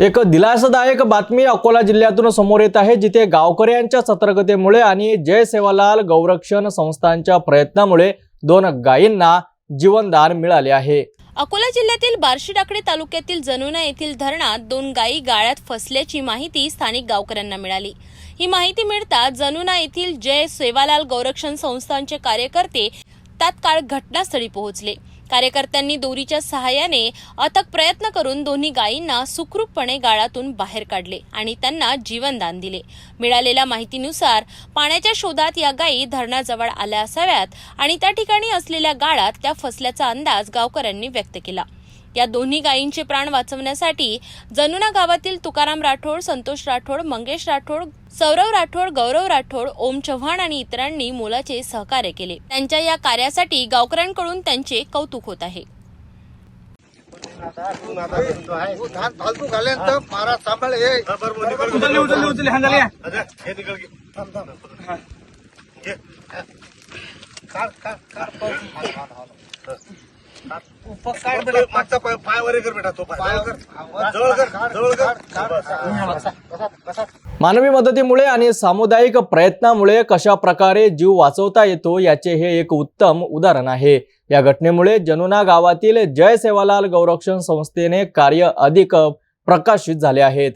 एक दिलासादायक बातमी अकोला जिल्ह्यातून समोर येत आहे जिथे गावकऱ्यांच्या सतर्कतेमुळे आणि जय सेवालाल गौरक्षण संस्थांच्या प्रयत्नामुळे दोन गायींना जीवनदान मिळाले आहे. अकोला जिल्ह्यातील बार्शी टाकडी तालुक्यातील जनुना येथील धरणात दोन गायी गाळ्यात फसल्याची माहिती स्थानिक गावकऱ्यांना मिळाली. ही माहिती मिळताच जनुना येथील जय सेवालाल गौरक्षण संस्थांचे कार्यकर्ते तात्काळ घटनास्थळी पोहोचले. कार्यकर्त्यांनी दोरीच्या सहाय्याने अथक प्रयत्न करून दोन्ही गायींना सुखरूपपणे गाळातून बाहेर काढले आणि त्यांना जीवनदान दिले. मिळालेल्या माहितीनुसार पाण्याच्या शोधात या गायी धरणाजवळ आल्या असाव्यात आणि त्या ठिकाणी असलेल्या गाळात त्या फसल्याचा अंदाज गावकऱ्यांनी व्यक्त केला. या दोन्ही गायींचे प्राण वाचवण्यासाठी जनुना गावातील तुकाराम राठोड संतोष राठोड मंगेश राठोड सौरव राठोड गौरव राठोड ओम चव्हाण आणि इतरांनी मोलाचे सहकार्य केले. त्यांच्या या कार्यासाठी गावकऱ्यांकडून त्यांचे कौतुक होत आहे. उपकार मागचा पाय पाय कर बेटा तो पाय. जवळ कर. जवळ कर. मानवी मदतीमुळे आणि सामुदायिक प्रयत्नामुळे कशा प्रकारे जीव वाचवता येतो याचे हे एक उत्तम उदाहरण आहे. या घटनेमुळे जनुना गावातील जय सेवालाल गौरक्षण संस्थेने कार्य अधिक प्रकाशित झाले आहेत.